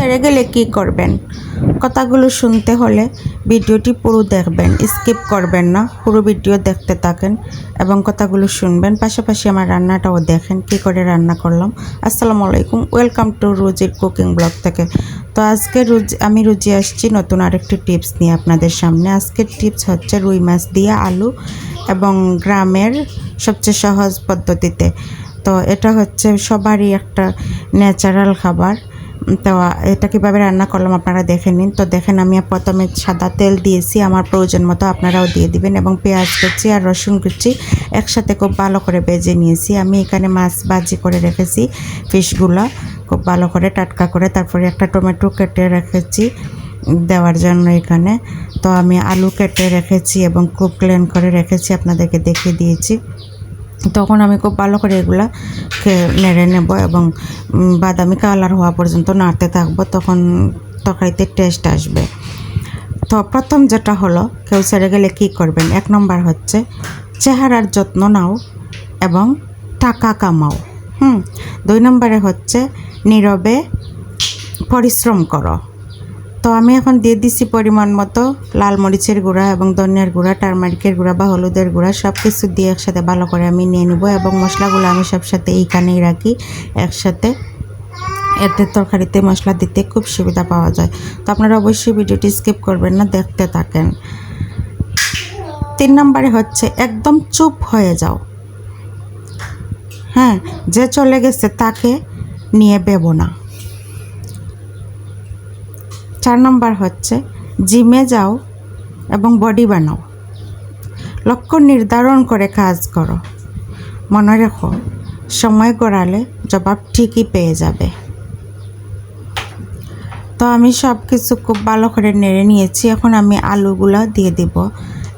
ছেড়ে গেলে কি করবেন? কথাগুলো শুনতে হলে ভিডিওটি পুরো দেখবেন, স্কিপ করবেন না, পুরো ভিডিও দেখতে থাকেন এবং কথাগুলো শুনবেন। পাশাপাশি আমার রান্নাটাও দেখেন, কি করে রান্না করলাম। আসসালামু আলাইকুম, ওয়েলকাম টু রুজির কুকিং ব্লগ থেকে। তো আজকে রুজি, আমি রুজি আসছি নতুন আরেকটি টিপস নিয়ে আপনাদের সামনে। আজকের টিপস হচ্ছে রুই মাছ দিয়ে আলু এবং গ্রামের সবচেয়ে সহজ পদ্ধতিতে। তো এটা হচ্ছে সবারই একটা ন্যাচারাল খাবার। তো, এটা কীভাবে রান্না করলাম আপনারা দেখে নিন। তো দেখেন, আমি প্রথমে সাদা তেল দিয়েছি, আমার প্রয়োজন মতো আপনারাও দিয়ে দিবেন এবং পেঁয়াজ কুচি আর রসুন কুচি একসাথে খুব ভালো করে বেজে নিয়েছি। আমি এখানে মাছ ভাজি করে রেখেছি ফিশগুলো, খুব ভালো করে টাটকা করে, তারপরে একটা টমেটো কেটে রেখেছি দেওয়ার জন্য এখানে। তো আমি আলু কেটে রেখেছি এবং খুব ক্লিন করে রেখেছি, আপনাদেরকে দেখিয়ে দিয়েছি। তখন আমি খুব ভালো করে এগুলা নেড়ে নেব এবং বাদামি কালার হওয়া পর্যন্ত নাড়তে থাকব। তখন তরকারিতে টেস্ট আসবে। তো প্রথম যেটা হলো, কেউ ছেড়ে গেলে কী করবেন? এক নম্বর হচ্ছে চেহারার যত্ন নাও এবং টাকা কামাও। হুম, দুই নম্বরে হচ্ছে নীরবে পরিশ্রম করো। তো আমি এখন দিয়ে দিছি পরিমাণ মতো লাল মরিচের গুঁড়া এবং ধনিয়ার গুঁড়া, টারমারিকের গুঁড়া বা হলুদের গুঁড়া সব কিছু দিয়ে একসাথে ভালো করে আমি নিয়ে নিব এবং মশলাগুলো আমি সব সাথে এইখানেই রাখি, একসাথে। এতে তরকারিতে মশলা দিতে খুব সুবিধা পাওয়া যায়। তো আপনারা অবশ্যই ভিডিওটি স্কিপ করবেন না, দেখতে থাকেন। তিন নম্বরে হচ্ছে একদম চুপ হয়ে যাও। হ্যাঁ যে চলে গেছে তাকে নিয়ে বেবো না। চার নম্বর হচ্ছে, জিমে যাও এবং বডি বানাও। লক্ষ্য নির্ধারণ করে কাজ করো। মনে রেখো, সময় গড়ালে জবাব ঠিকই পেয়ে যাবে। তো আমি সব কিছু খুব ভালো করে নেড়ে নিয়েছি। এখন আমি আলুগুলা দিয়ে দিব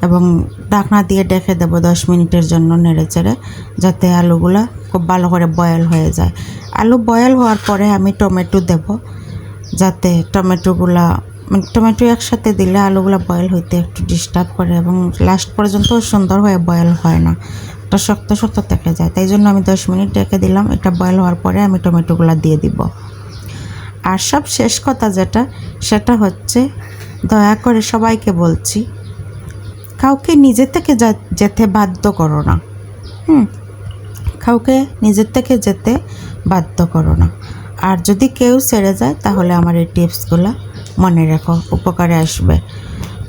এবং ঢাকনা দিয়ে ডেকে দেবো দশ মিনিটের জন্য নেড়ে চেড়ে, যাতে আলুগুলা খুব ভালো করে বয়েল হয়ে যায়। আলু বয়েল হওয়ার পরে আমি টমেটো দেব। যাতে টমেটোগুলা মানে টমেটো একসাথে দিলে আলুগুলা বয়েল হইতে একটু ডিস্টার্ব করে এবং লাস্ট পর্যন্ত সুন্দর হয়ে বয়েল হয় না। এটা শক্ত শক্ত থেকে যায়। তাই জন্য আমি দশ মিনিট ডেকে দিলাম। এটা বয়েল হওয়ার পরে আমি টমেটোগুলা দিয়ে দিব। আর সব শেষ কথা যেটা, সেটা হচ্ছে দয়া করে সবাইকে বলছি, কাউকে নিজে থেকে যেতে বাধ্য করো না। হুম, কাউকে নিজের থেকে যেতে বাধ্য করো না। আর যদি কেউ ছেড়ে যায়, তাহলে আমার এই টিপসগুলো মনে রেখো, উপকারে আসবে।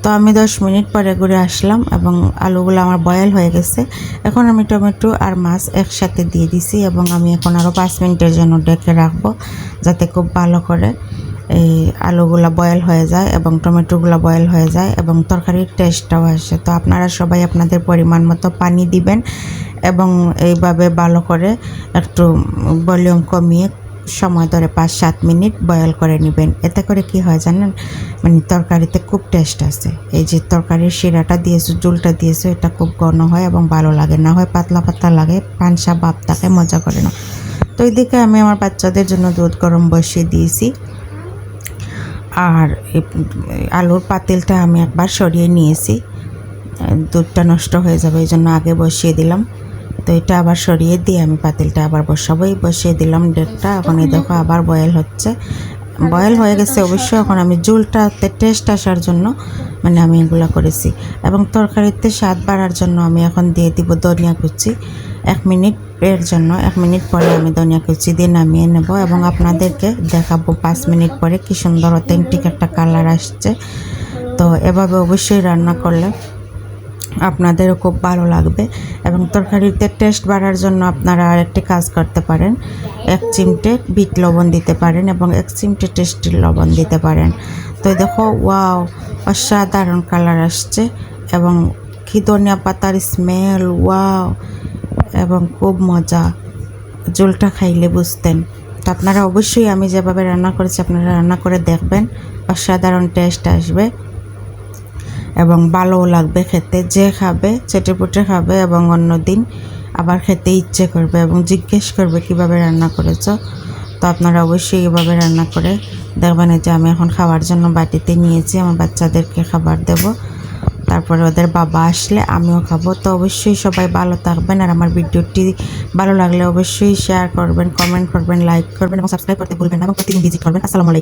তো আমি দশ মিনিট পরে ঘুরে আসলাম এবং আলুগুলো আমার বয়েল হয়ে গেছে। এখন আমি টমেটো আর মাছ একসাথে দিয়ে দিছি এবং আমি এখন আরও পাঁচ মিনিটের জন্য ডেকে রাখব যাতে খুব ভালো করে এই আলুগুলো বয়েল হয়ে যায় এবং টমেটোগুলো বয়েল হয়ে যায় এবং তরকারির টেস্টটাও আসে। তো আপনারা সবাই আপনাদের পরিমাণ মতো পানি দিবেন এবং এইভাবে ভালো করে একটু ভলিউম কমিয়ে সময় ধরে পাঁচ সাত মিনিট বয়েল করে নেবেন। এতে করে কি হয় জানেন? মানে তরকারিতে খুব টেস্ট আছে। এই যে তরকারির শিরাটা দিয়েছ, জুলটা দিয়েছ, এটা খুব ঘন হয় এবং ভালো লাগে। না হয় পাতলা পাতলা লাগে পানসা বাপ থাকে মজা করে না। তো এইদিকে আমি আমার বাচ্চাদের জন্য দুধ গরম বসিয়ে দিয়েছি। আর আলুর পাতিলটা আমি একবার সরিয়ে নিয়েছি। দুধটা নষ্ট হয়ে যাবে, এই জন্য আগে বসিয়ে দিলাম। তো এটা আবার সরিয়ে দিয়ে আমি পাতিলটা আবার বসাবোই বসিয়ে দিলাম ডেটটা, এখন এই দেখো আবার বয়েল হচ্ছে। বয়েল হয়ে গেছে অবশ্যই এখন আমি জুলটাতে টেস্ট আসার জন্য মানে আমি এগুলো করেছি। এবং তরকারিতে স্বাদ বাড়ার জন্য আমি এখন দিয়ে দিব ধনিয়া কুচি। এক মিনিট এর জন্য, এক মিনিট পরে আমি ধনিয়া কুচি দিয়ে নামিয়ে নেব এবং আপনাদেরকে দেখাবো পাঁচ মিনিট পরে কি সুন্দর অথেন্টিক একটা কালার আসছে। তো এভাবে অবশ্যই রান্না করলে আপনাদেরও খুব ভালো লাগবে এবং তরকারিতে টেস্ট বাড়ার জন্য আপনারা আরেকটি কাজ করতে পারেন। এক চিমটে বিট লবণ দিতে পারেন এবং এক চিমটে টেস্টি লবণ দিতে পারেন। তো দেখো ওয়াও অসাধারণ কালার আসছে এবং কি ধনিয়া পাতার স্মেল ওয়াও এবং খুব মজা। জলটা খাইলে বুঝতেন। তো আপনারা অবশ্যই আমি যেভাবে রান্না করেছি, আপনারা রান্না করে দেখবেন। অসাধারণ টেস্ট আসবে। এবং ভালোও লাগবে খেতে। যে খাবে চেটেপুটে খাবে এবং অন্য দিন আবার খেতে ইচ্ছে করবে এবং জিজ্ঞেস করবে, কীভাবে রান্না করেছ? তো আপনারা অবশ্যই এভাবে রান্না করে দেখবেন যে আমি এখন খাওয়ার জন্য বাটিতে নিয়েছি, আমার বাচ্চাদেরকে খাবার দেব। তারপরে ওদের বাবা আসলে আমিও খাব। তো অবশ্যই সবাই ভালো থাকবেন আর আমার ভিডিওটি ভালো লাগলে অবশ্যই শেয়ার করবেন কমেন্ট করবেন লাইক করবেন এবং সাবস্ক্রাইব করতে ভুলবেন এবং প্রতিদিন ভিজিট করবেন। আসসালামু আলাইকুম।